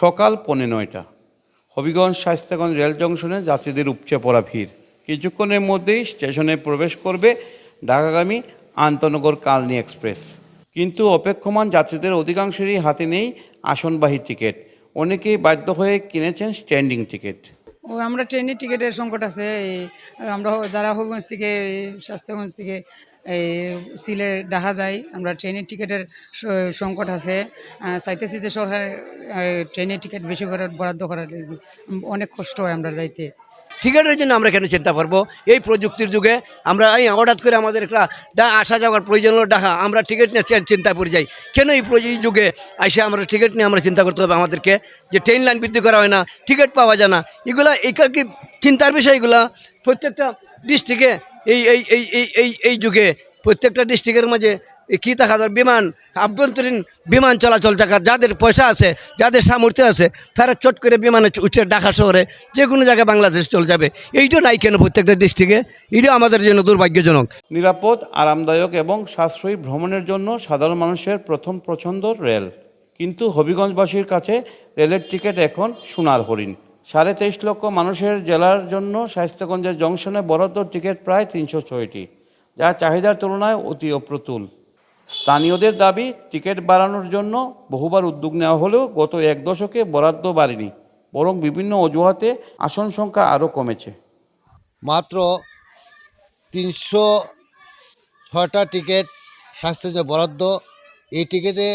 সকাল পৌনে নয়টা। হবিগঞ্জ শাস্তাগঞ্জ রেল জংশনে যাত্রীদের উপচে পড়া ভিড়। কিছুক্ষণের মধ্যেই স্টেশনে প্রবেশ করবে ঢাকাগামী আন্তনগর কালনি এক্সপ্রেস। কিন্তু অপেক্ষমান যাত্রীদের অধিকাংশেরই হাতে নেই আসনবাহী টিকিট। অনেকেই বাধ্য হয়ে কিনেছেন স্ট্যান্ডিং টিকিট। ও, আমরা ট্রেনের টিকিটের সংকট আছে আমরা যারা হবিগঞ্জ থেকে, স্বাস্থ্যগঞ্জ থেকে, এই, সিলে দেখা যায় আমরা ট্রেনের টিকিটের সংকট আছে। চাইতেছি যে সরকার ট্রেনের টিকিট বেশি করে বরাদ্দ করার অনেক কষ্ট হয় আমরা যাইতে। টিকিটের জন্য আমরা কেন চিন্তা করব। এই প্রযুক্তির যুগে আমরা এই হঠাৎ করে আমাদের একটা ডা- আসা যাওয়ার প্রয়োজন হলো ডাকা আমরা টিকিট নিয়ে চিন্তা পড়ে যাই। কেন এই যুগে এসে আমরা টিকিট নিয়ে আমরা চিন্তা করতে হবে আমাদেরকে? যে ট্রেন লাইন বৃদ্ধি করা হয় না, টিকিট পাওয়া যায় না। এগুলো এইটা কি চিন্তার বিষয়গুলা প্রত্যেকটা ডিস্ট্রিক্টে এই এই এই এই এই যুগে প্রত্যেকটা ডিস্ট্রিক্টের মাঝে কী দেখা বিমান? আভ্যন্তরীণ বিমান চলাচল থাকা যাদের পয়সা আছে, যাদের সামর্থ্য আছে, তারা চট করে বিমানে উঠছে ঢাকা শহরে যে কোনো জায়গায় বাংলাদেশ চলে যাবে। এইটা নাই কেন প্রত্যেকটা ডিস্ট্রিক্টে এটা আমাদের জন্য দুর্ভাগ্যজনক। নিরাপদ, আরামদায়ক এবং সাশ্রয়ী ভ্রমণের জন্য সাধারণ মানুষের প্রথম পছন্দ রেল। কিন্তু হবিগঞ্জবাসীর কাছে রেলের টিকিট এখন সোনার হরিণ। সাড়ে তেইশ লক্ষ মানুষের জেলার জন্য স্বাস্থ্যগঞ্জের জংশনে বরাদ্দ টিকিট প্রায় তিনশো ছয়টি, যা চাহিদার তুলনায় অতি অপ্রতুল। স্থানীয়দের দাবি, টিকিট বাড়ানোর জন্য বহুবার উদ্যোগ নেওয়া হলেও গত এক দশকে বরাদ্দ বাড়েনি, বরং বিভিন্ন অজুহাতে আসন সংখ্যা আরও কমেছে। মাত্র তিনশো ছটা টিকিট স্বাস্থ্য যে বরাদ্দ। এই টিকিটে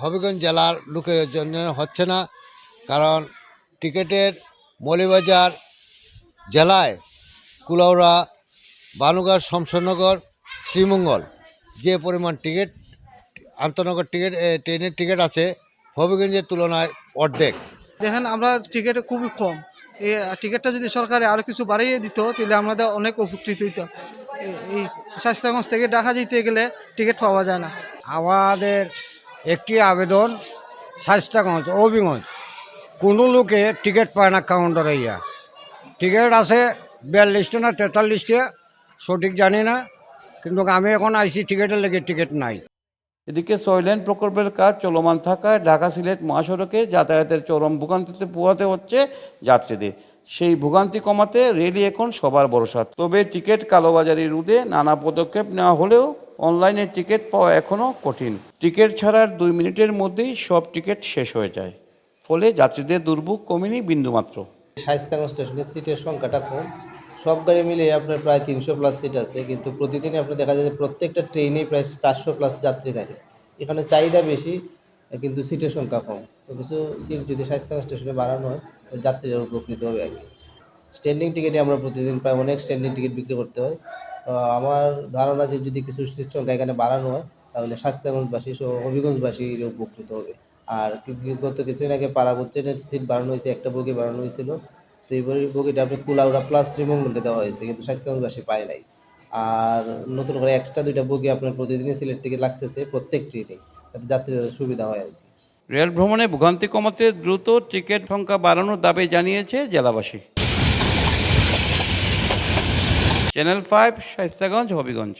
হবিগঞ্জ জেলার লোকের জন্য হচ্ছে না, কারণ টিকিটের মৌলিবাজার জেলায় কুলাউড়া বানুগার শমশনগর শ্রীমঙ্গল যে পরিমাণ টিকিট আন্তনগর টিকিট ট্রেনের টিকিট আছে হবিগঞ্জের তুলনায় অর্ধেক। দেখেন আমরা টিকিট খুবই কম। এই টিকিটটা যদি সরকারে আরও কিছু বাড়িয়ে দিত তাহলে আমাদের অনেক উপকৃত হইত। এই- স্বাস্থ্যগঞ্জ থেকে ঢাকা যেতে গেলে টিকিট পাওয়া যায় না। আমাদের একটি আবেদন স্বাস্থ্যগঞ্জ অভিগঞ্জ কোনো লোকে টিকিট পায় না কাউন্টারে ইয়া টিকিট আছে বিয়াল্লিশটা না তেতাল্লিশটা সঠিক জানি না। কিন্তু আমি এখন আইসি টিকিটের লেগে টিকিট নাই। এদিকে সয়লেন প্রকল্পের কাজ চলমান থাকায় ঢাকা সিলেট মহাসড়কে যাতায়াতের চরম ভোগান্তিতে পোহাতে হচ্ছে যাত্রীদের। সেই ভোগান্তি কমাতে রেলই এখন সবার ভরসা। তবে টিকিট কালোবাজারি রুদে নানা পদক্ষেপ নেওয়া হলেও অনলাইনে টিকিট পাওয়া এখনও কঠিন। টিকিট ছাড়ার দুই মিনিটের মধ্যেই সব টিকিট শেষ হয়ে যায়। ফলে যাত্রীদের দুর্ভোগ কমেনি বিন্দুমাত্র। শাইস্তাগঞ্জ স্টেশনে সিটের সংখ্যাটা কম। সব গাড়ি মিলে আপনার প্রায় তিনশো প্লাস সিট আছে, কিন্তু প্রতিদিনই আপনার দেখা যায় যে প্রত্যেকটা ট্রেনেই প্রায় চারশো প্লাস যাত্রী থাকে। এখানে চাহিদা বেশি, কিন্তু সিটের সংখ্যা কম। তো কিছু সিট যদি শাইস্তাগঞ্জ স্টেশনে বাড়ানো হয়, তো যাত্রীরা উপকৃত হবে আর কি। স্ট্যান্ডিং টিকিটে আমরা প্রতিদিন প্রায় অনেক স্ট্যান্ডিং টিকিট বিক্রি করতে হয়। আমার ধারণা যে যদি কিছু সিট সংখ্যা এখানে বাড়ানো হয়, তাহলে শাস্তাগঞ্জবাসী সহ হবিগঞ্জবাসী উপকৃত হবে। আর গত কিছুদিন আগে পাড়াবুর ট্রেনের সিট বাড়ানো হয়েছে, একটা বগি বাড়ানো হয়েছিল। তো এই বগি- বগিটা আপনি কুলাউড়া প্লাস শ্রীমঙ্গলকে দেওয়া হয়েছে, কিন্তু শাস্তাগঞ্জবাসী পায় নাই। আর নতুন করে এক্সট্রা দুইটা বগি আপনার প্রতিদিনই সিলেট থেকে লাগতেছে প্রত্যেক ট্রেনে যাতে যাত্রীদের সুবিধা হয় আর কি। রেল ভ্রমণে ভোগান্তি কমাতে দ্রুত টিকিট সংখ্যা বাড়ানোর দাবি জানিয়েছে জেলাবাসী। Channel five Shaistaganj Habiganj.